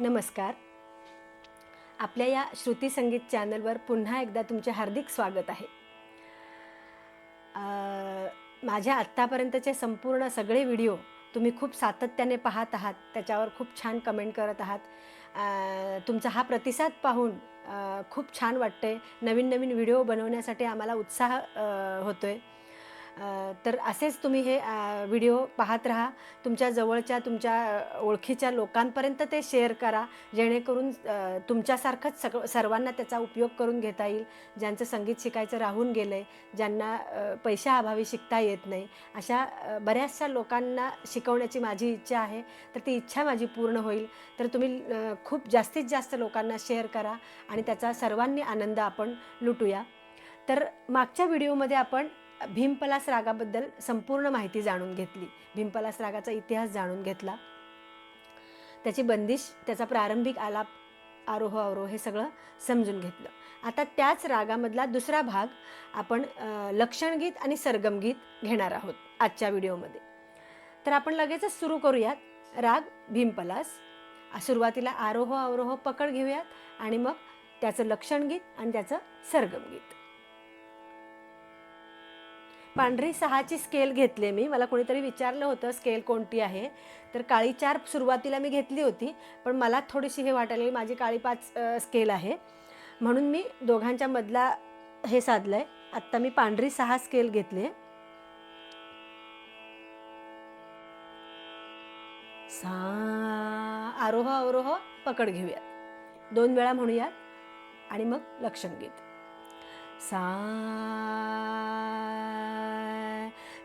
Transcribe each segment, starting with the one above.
नमस्कार. आपल्या या श्रुती संगीत चॅनलवर पुन्हा एकदा तुमचे हार्दिक स्वागत आहे. माझ्या आत्तापर्यंतचे संपूर्ण सगळे व्हिडिओ तुम्ही खूप सातत्याने पाहत आहात त्याच्यावर खूप छान कमेंट करत आहात. तुमचा हा प्रतिसाद पाहून खूप छान वाटते नवीन नवीन व्हिडिओ बनवण्यासाठी आम्हाला उत्साह होतो आहे तर असेच तुम्ही हे व्हिडिओ पाहत राहा. तुमच्या जवळच्या तुमच्या ओळखीच्या लोकांपर्यंत ते शेअर करा. जेणेकरून तुमच्यासारखंच सग सर्वांना त्याचा उपयोग करून घेता येईल. ज्यांचं संगीत शिकायचं राहून गेलं आहे ज्यांना पैशाअभावी शिकता येत नाही. अशा बऱ्याचशा लोकांना शिकवण्याची माझी इच्छा आहे. तर ती इच्छा माझी पूर्ण होईल. तर तुम्ही खूप जास्तीत जास्त लोकांना शेअर करा आणि त्याचा सर्वांनी आनंद आपण लुटूया. तर मागच्या व्हिडिओमध्ये आपण भीमपलास रागाबद्दल संपूर्ण माहिती जाणून घेतली. भीमपलास रागाचा इतिहास जाणून घेतला. त्याची बंदिश त्याचा प्रारंभिक आलाप आरोह अवरोह हे सगळं समजून घेतलं. आता त्याच रागामधला दुसरा भाग आपण लक्षणगीत आणि सरगमगीत घेणार आहोत आजच्या व्हिडिओमध्ये. तर आपण लगेचच सुरू करूयात. राग भीमपलास. सुरुवातीला आरोह अवरोह पकड घेऊयात आणि मग त्याचं लक्षणगीत आणि त्याचं सरगमगीत. पांढरी सहाची स्केल घेतली मी. मला कोणीतरी विचारलं होतं स्केल कोणती आहे. तर काळी चार सुरुवातीला मी घेतली होती पण मला थोडीशी हे वाटायला लागली, माझी काळी पाच स्केल आहे. म्हणून मी दोघांच्या मधला हे साधलं आहे आत्ता मी पांढरी सहा स्केल घेतली सा आरोह अवरोह पकड घेऊयात दोन वेळा म्हणूयात आणि मग लक्षणगीत सा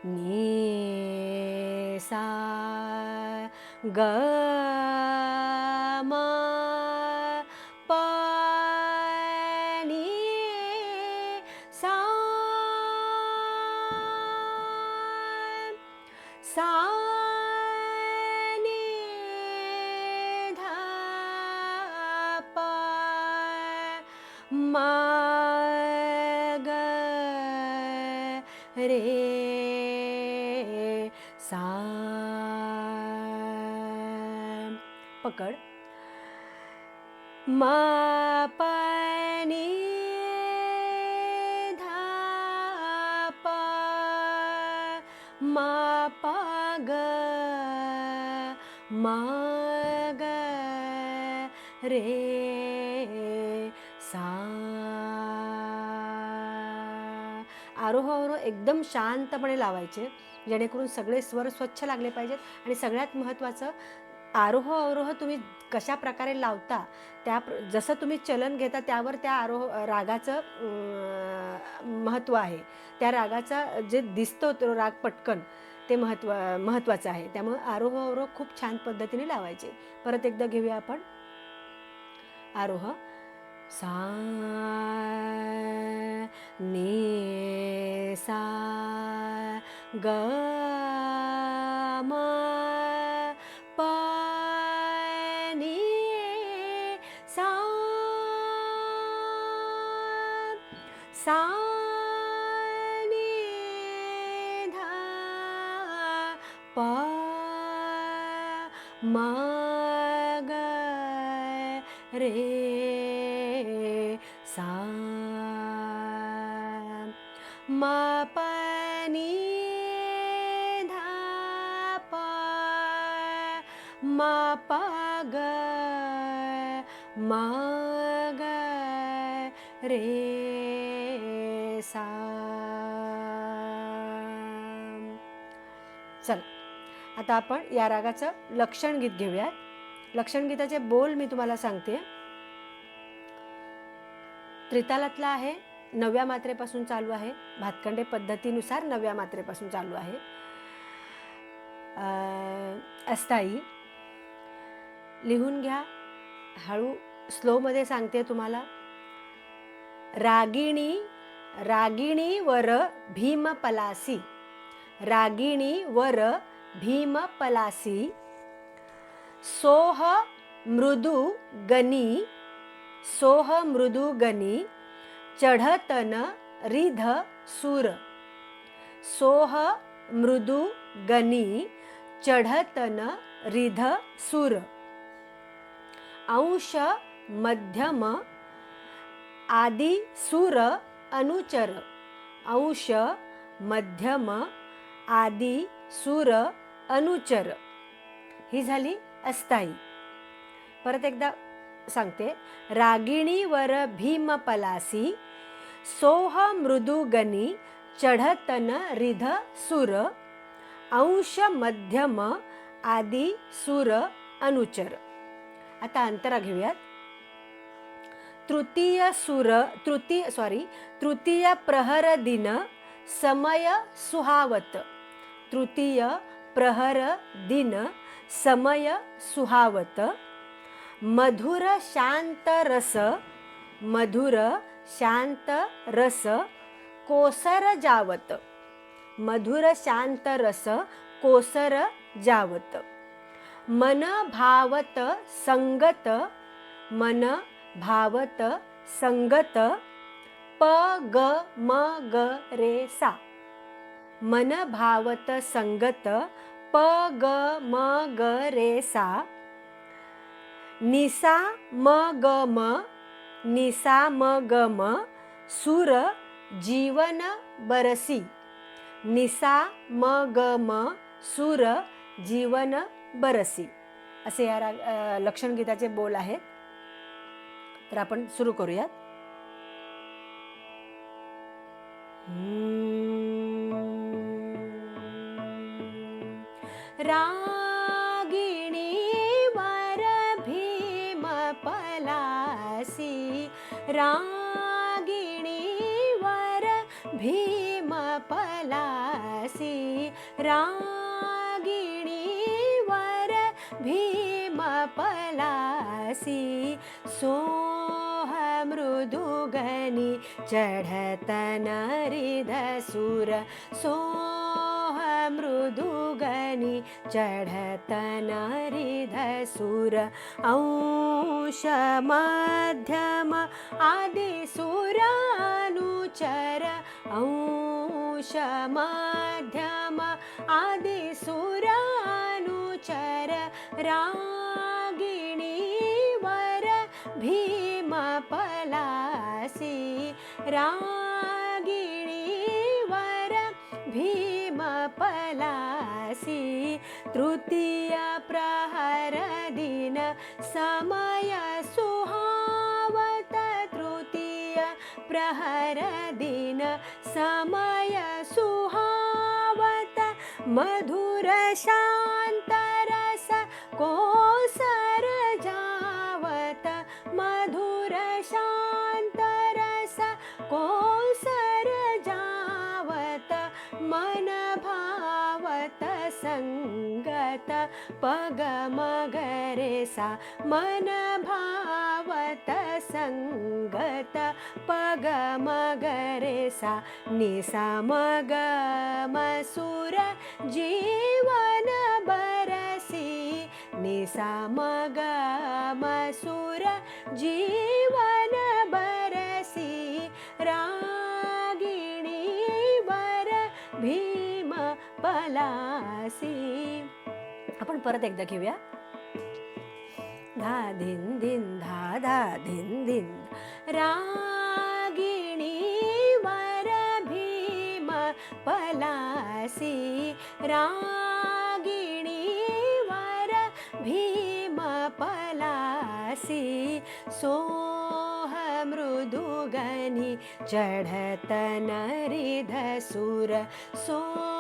नी सा ग प सा सा नी धा प म ग रे पकड. म प नी धा प ग ग रे सा. आरोह एकदम शांतपणे लावायचे जेणेकरून सगळे स्वर स्वच्छ लागले पाहिजेत आणि सगळ्यात महत्त्वाचं आरोह अवरोह तुम्ही कशा प्रकारे लावता त्या प्र- जसं तुम्ही चलन घेता त्यावर त्या आरोह रागाचं महत्त्व आहे. त्या रागाचा जे दिसतो तो राग पटकन ते महत्त्व महत्त्वाचं आहे. त्यामुळे आरोह अवरोह खूप छान पद्धतीने लावायचे. परत एकदा घेऊया आपण. आरोह. सा ने सा ग प म ग रे सा। म प नी धा प म प ग म ग रे सा। चला। आता आपण या रागाचं लक्षण गीत घेऊयात. लक्षण गीताचे बोल मी तुम्हाला सांगते. त्रितालातला आहे नव्या मात्रेपासून चालू आहे. भातखंडे पद्धतीनुसार नव्या मात्रेपासून चालू आहे. अस्थाई लिहून घ्या. हळू स्लोमध्ये सांगते तुम्हाला. रागिणी रागिणी वर भीम पलासी रागिणी वर भीम पलासी सोह मृदु गनी सोह मृदु गनी चढतन रिध सूर सोह मृदु गनी चढतन रिध सूर। अंश मध्यम आदि सूर अनुचर। अंश मध्यम आदि सूर अनुचर. ही झाली अस्थायी. परत एकदा सांगते. रागिणीवर भीम पलासी सोह मृदुगनी चढतन रिध सुर अंश मध्यम आदि सुर अनुचर. आता अंतरा घेऊयात. तृतीय सुर तृतीय सॉरी तृतीय प्रहर दिन समय सुहावत. तृतीय प्रहर दिन समय सुहावत मधुर शांत रस मधुर शांत रस कोसर जावत मधुर शांत रस कोसर जावत मन भावत संगत मन भावत संगत प ग म ग रे सा. मन भावत संगत प ग म ग रे सा. निसा म ग म निसा म ग म सुर जीवन बरसी. निसा म ग म सुर जीवन बरसी. असे या राग अ, लक्षणगीताचे बोल आहेत. तर आपण सुरू करूयात. रागिणीवर भीम पलासि। रागिणीवर भीम पलासि। रागिणीवर भीम पलासि। सो मृदुगनी चढतनरिधसुर मृदुगनी चढतन रिधसुर अंश मध्यम आदिसुरानुचर अंश मध्यम आदिसुरानुचर रागिणी वर भीम पलासी पलासी तृतीय प्रहर दिन समय सुहावत तृतीय प्रहर दिन समय सुहावत मधुर शान्तरस कोसर पगमगरे सा मनभावत सङ्गत पगमगरे सा निसामगमसुर जीवन बरसि निसामगमसुर जीवन बरसि रागिणी वर भीम पलासी। आपण परत एकदा घेऊया. धा धिन धिन धा धा धिन धिन. रागिणी वर भीम पलासी. रागिणी वर भीम पलासी. सोह मृदुगनी चढत नरिधसुर सोह सो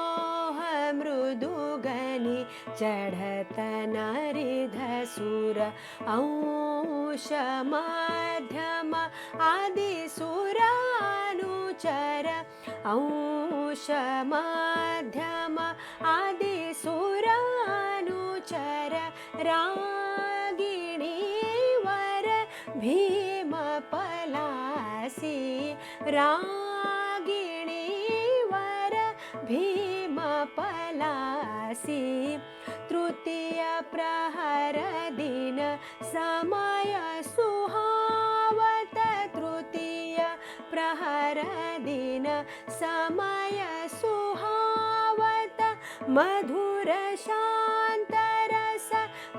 चढत नरिधसुर मध्यम आदिसुरानुचर अंश मध्यम आदिसुरानुचर रागिणी वर भीम पलासी पलासी तृतीय प्रहर दिन समय सुहावत तृतीय प्रहर दिन समय सुहावत मधुर शान्तरस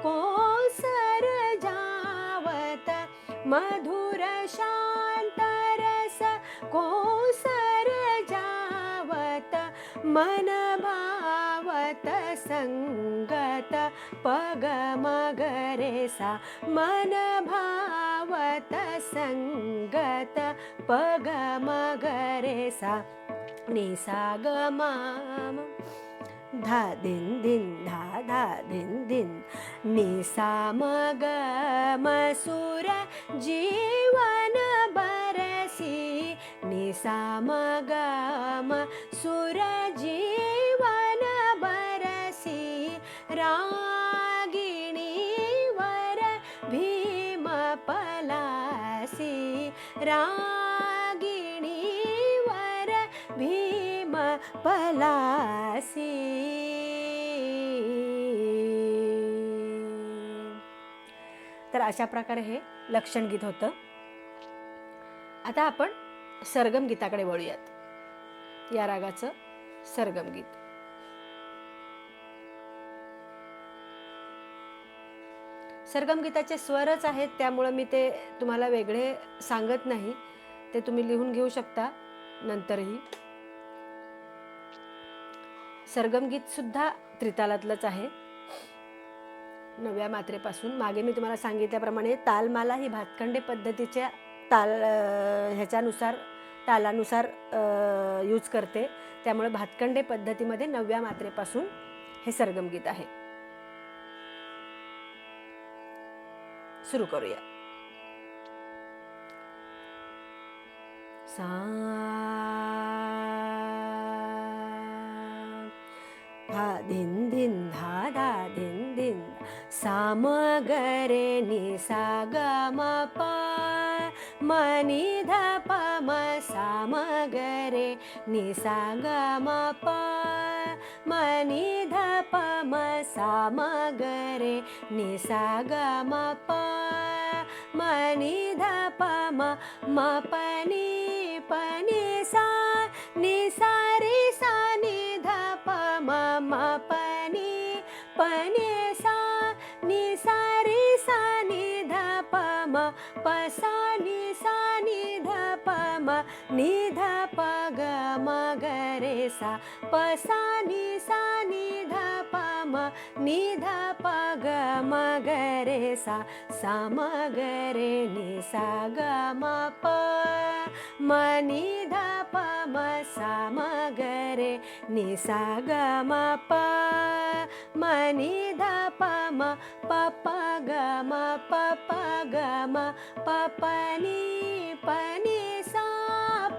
कोसर जावत मधुर शान्तरस कोसर जावत मन भावत सङ्गत संगत मगरे सा मन भावत संगत पग मगरे सा निसा ग धा दिन दिन धा धा दिन दिन निसा मग मसूर जीवन बरसी। निसा मग मसूर रागिणीवर भीम पलासी। तर अशा प्रकारे हे लक्षण गीत होतं. आता आपण सरगम गीताकडे वळूयात. या रागाचं सरगम गीत. सरगम गीताचे स्वरच आहेत त्यामुळं मी ते तुम्हाला वेगळे सांगत नाही. ते तुम्ही लिहून घेऊ शकता नंतरही. सरगम गीत सुद्धा त्रितालातलंच आहे. नव्या मात्रेपासून. मागे मी तुम्हाला सांगितल्याप्रमाणे तालमाला ही भातखंडे पद्धतीच्या ताल ह्याच्यानुसार तालानुसार यूज करते. त्यामुळे भातखंडे पद्धतीमध्ये नवव्या मात्रेपासून हे सरगम गीत आहे. सुरू करूया. सा धा दिन दिन धा धा दिन दिन साम गरे नि सा ग म प म नि ध प म साम गरे नि सा ग म प म नि ध प म साम गरे नि सा ग म प नि ध प म म प नि प नि सा नि सा रे सा नि ध प म म प नि प नि सा नि सा रे सा नि ध प म प सा नि सा नि ध प म नि ध प ग म ग रे सा प सा नि सा म नि ध प ग म ग रे सा सा म ग रे नि सा ग म प म नि ध प म सा म ग रे नि सा ग म प म नि ध प म प प ग म प प ग म प प नि प नि सा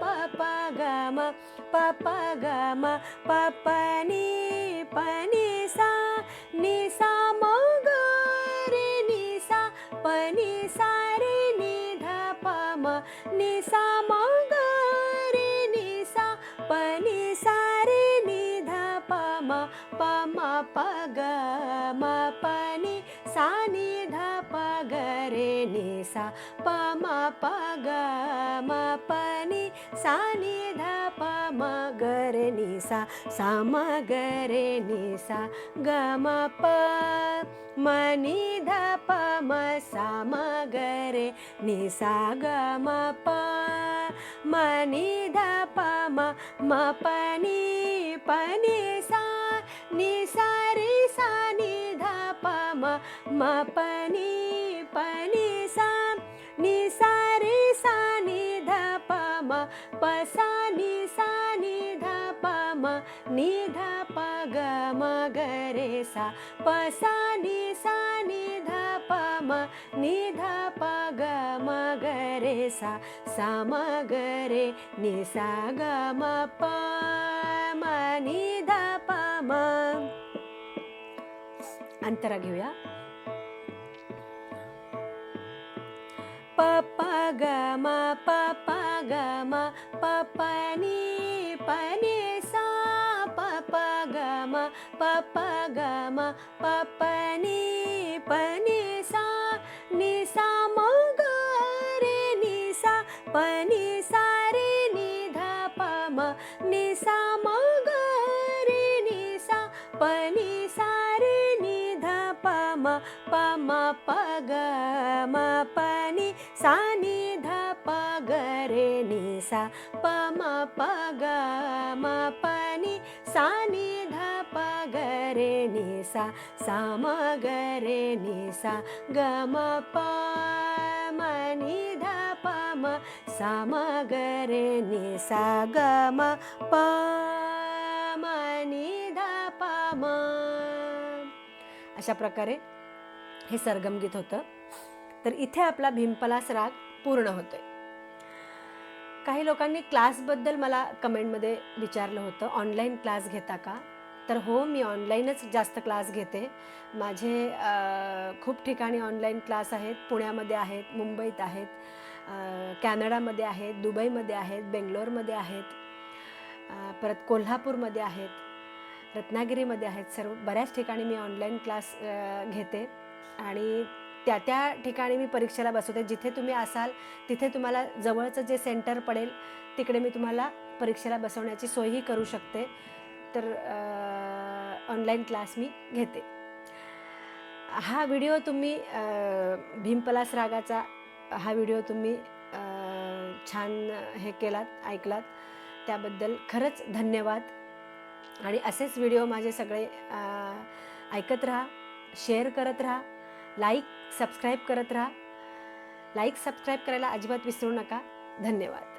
प प ग म प प ग म प प नि प नि सा निसा मग म रे निसा सा प नि रे नि म रे निसा पनी प नि सा रे नि प म म प सा नि ध प ग रे नि सा प म प ग म प नि सा नि ध प म ग रे नि सा सा म ग रे नि सा ग म प म नि ध प म सा म ग रे नि सा ग म प म नि ध प म म प नि प नि सा नि सा रे प म म प नि प नि सा नि सा रे सा नि ध प म प सा नि सा नि ध प म नि ध प ग म ग रे सा प सा नि सा नि ध प म नि ध प ग म ग रे सा सा म ग रे नि सा ग म प म नि ध प म। अंतरा घेऊया प प ग म प प ग म प प नि प नि सा प प ग म प प ग म प प नि प नि सा नि सा म ग रे नि सा म प म प ग म प नि सा नि ध प ग रे नि सा प म प ग म प नि सा नि ध प ग रे नि सा सा म ग रे नि सा ग म प म नि ध प म सा म ग रे नि सा ग म प म नि ध प म। अशा प्रकारे हे सरगमगीत होतं. तर इथे आपला भीमपलास राग पूर्ण होतोय. काही लोकांनी क्लासबद्दल मला कमेंटमध्ये विचारलं होतं ऑनलाईन क्लास घेता का? तर हो मी ऑनलाईनच जास्त क्लास घेते. माझे खूप ठिकाणी ऑनलाईन क्लास आहेत. पुण्यामध्ये आहेत मुंबईत आहेत कॅनडामध्ये आहेत दुबईमध्ये आहेत बेंगलोरमध्ये आहेत परत कोल्हापूरमध्ये आहेत रत्नागिरीमध्ये आहेत. सर्व बऱ्याच ठिकाणी मी ऑनलाईन क्लास घेते. आणि त्या त्या ठिकाणी मी परीक्षेला बसवते. जिथे तुम्ही असाल तिथे तुम्हाला जवळचं जे सेंटर पडेल तिकडे मी तुम्हाला परीक्षेला बसवण्याची सोयही करू शकते. तर ऑनलाईन क्लास मी घेते. हा व्हिडिओ तुम्ही भीमपलास रागाचा हा व्हिडिओ तुम्ही छान हे केलात ऐकलात. त्याबद्दल खरंच धन्यवाद. आणि असेच व्हिडिओ माझे सगळे ऐकत राहा. शेअर करत राहा. लाईक सबस्क्राईब करत राहा. लाईक सबस्क्राईब करायला अजिबात विसरू नका. धन्यवाद.